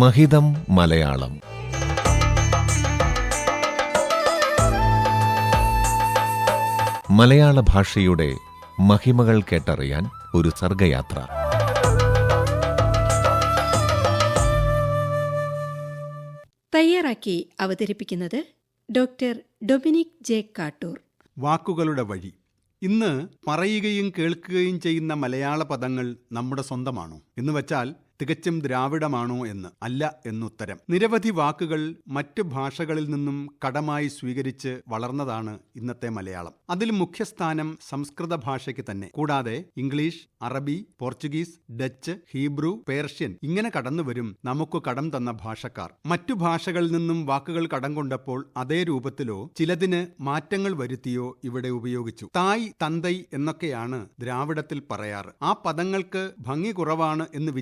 മഹിതം മലയാളം. മലയാള ഭാഷയുടെ മഹിമകൾ കേട്ടറിയാൻ ഒരു സർഗയാത്ര. തയ്യാറാക്കി അവതരിപ്പിക്കുന്നത് ഡോക്ടർ ഡൊമിനിക് ജെ കാട്ടൂർ. വാക്കുകളുടെ വഴി. ഇന്ന് പറയുകയും കേൾക്കുകയും ചെയ്യുന്ന മലയാള പദങ്ങൾ നമ്മുടെ സ്വന്തമാണോ? എന്ന് വച്ചാൽ തികച്ചും ദ്രാവിഡമാണോ എന്ന് അല്ല എന്നുത്തരം. നിരവധി വാക്കുകൾ മറ്റു ഭാഷകളിൽ നിന്നും കടമായി സ്വീകരിച്ച് വളർന്നതാണ് ഇന്നത്തെ മലയാളം. അതിൽ മുഖ്യസ്ഥാനം സംസ്കൃത ഭാഷയ്ക്ക് തന്നെ. കൂടാതെ ഇംഗ്ലീഷ് അറബി പോർച്ചുഗീസ് ഡച്ച് ഹീബ്രു പേർഷ്യൻ ഇങ്ങനെ കടന്നുവരും നമുക്ക് കടം തന്ന ഭാഷക്കാർ. മറ്റു ഭാഷകളിൽ നിന്നും വാക്കുകൾ കടം കൊണ്ടപ്പോൾ അതേ രൂപത്തിലോ ചിലതിന് മാറ്റങ്ങൾ വരുത്തിയോ ഇവിടെ ഉപയോഗിച്ചു. തായ് തന്തൈ എന്നൊക്കെയാണ് ദ്രാവിഡത്തിൽ പറയാറ്. ആ പദങ്ങൾക്ക് ഭംഗി കുറവാണ് എന്ന്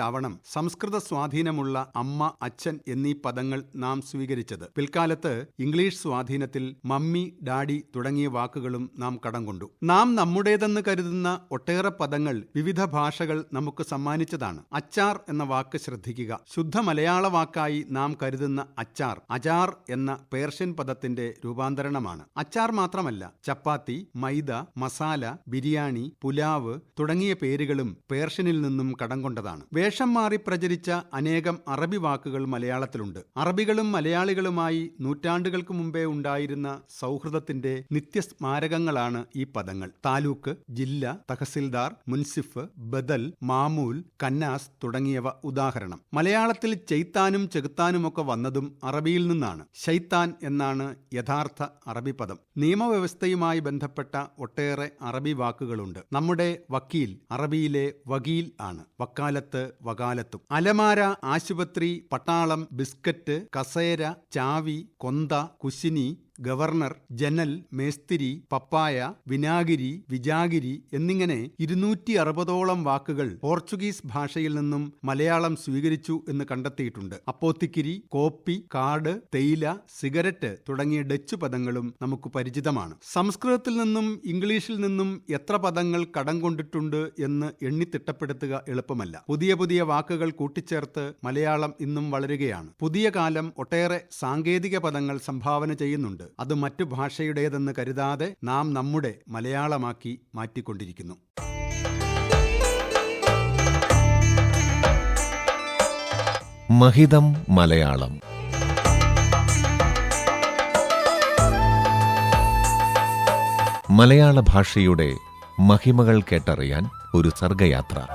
വിചാരിച്ചാവണം സംസ്കൃത സ്വാധീനമുള്ള അമ്മ അച്ഛൻ എന്നീ പദങ്ങൾ നാം സ്വീകരിച്ചത്. പിൽക്കാലത്ത് ഇംഗ്ലീഷ് സ്വാധീനത്തിൽ മമ്മി ഡാഡി തുടങ്ങിയ വാക്കുകളും നാം കടം കൊണ്ടു. നാം നമ്മുടേതെന്ന് കരുതുന്ന ഒട്ടേറെ പദങ്ങൾ വിവിധ ഭാഷകൾ നമുക്ക് സമ്മാനിച്ചതാണ്. അച്ചാർ എന്ന വാക്ക് ശ്രദ്ധിക്കുക. ശുദ്ധ മലയാള വാക്കായി നാം കരുതുന്ന അച്ചാർ അജാർ എന്ന പേർഷ്യൻ പദത്തിന്റെ രൂപാന്തരണമാണ്. അച്ചാർ മാത്രമല്ല ചപ്പാത്തി മൈദ മസാല ബിരിയാണി പുലാവ് തുടങ്ങിയ പേരുകളും പേർഷ്യനിൽ നിന്നും കടം കൊണ്ടതാണ്. വേഷം മാറി പ്രചരിച്ച അനേകം അറബി വാക്കുകൾ മലയാളത്തിലുണ്ട്. അറബികളും മലയാളികളുമായി നൂറ്റാണ്ടുകൾക്ക് മുമ്പേ ഉണ്ടായിരുന്ന സൗഹൃദത്തിന്റെ നിത്യസ്മാരകങ്ങളാണ് ഈ പദങ്ങൾ. താലൂക്ക് ജില്ല തഹസിൽദാർ മുൻസിഫ് ബദൽ മാമൂൽ കന്നാസ് തുടങ്ങിയവ ഉദാഹരണം. മലയാളത്തിൽ ചെയ്ത്താനും ചെകുത്താനുമൊക്കെ വന്നതും അറബിയിൽ നിന്നാണ്. ശൈത്താൻ എന്നാണ് യഥാർത്ഥ അറബി പദം. നിയമവ്യവസ്ഥയുമായി ബന്ധപ്പെട്ട ഒട്ടേറെ അറബി വാക്കുകളുണ്ട്. നമ്മുടെ വക്കീൽ അറബിയിലെ വകീൽ ആണ്. വക്കാലത്ത് വകാലത്തും. അലമാര ആശുപത്രി പട്ടാളം ബിസ്ക്കറ്റ് കസേര ചാവി കൊന്ത കുശിനി ഗവർണർ ജനൽ മേസ്തിരി പപ്പായ വിനാഗിരി വിജാഗിരി എന്നിങ്ങനെ ഇരുന്നൂറ്റി അറുപതോളം വാക്കുകൾ പോർച്ചുഗീസ് ഭാഷയിൽ നിന്നും മലയാളം സ്വീകരിച്ചു എന്ന് കണ്ടെത്തിയിട്ടുണ്ട്. അപ്പോത്തിക്കിരി കോപ്പി കാട് തേയില സിഗരറ്റ് തുടങ്ങിയ ഡച്ച് പദങ്ങളും നമുക്ക് പരിചിതമാണ്. സംസ്കൃതത്തിൽ നിന്നും ഇംഗ്ലീഷിൽ നിന്നും എത്ര പദങ്ങൾ കടം കൊണ്ടിട്ടുണ്ട് എന്ന് എണ്ണിത്തിട്ടപ്പെടുത്തുക എളുപ്പമല്ല. പുതിയ പുതിയ വാക്കുകൾ കൂട്ടിച്ചേർത്ത് മലയാളം ഇന്നും വളരുകയാണ്. പുതിയ കാലം ഒട്ടേറെ സാങ്കേതിക പദങ്ങൾ സംഭാവന ചെയ്യുന്നുണ്ട്. അത് മറ്റു ഭാഷയുടേതെന്ന് കരുതാതെ നാം നമ്മുടെ മലയാളമാക്കി മാറ്റിക്കൊണ്ടിരിക്കുന്നു. മഹിതം മലയാളം. മലയാള ഭാഷയുടെ മഹിമകൾ കേട്ടറിയാൻ ഒരു സർഗയാത്ര.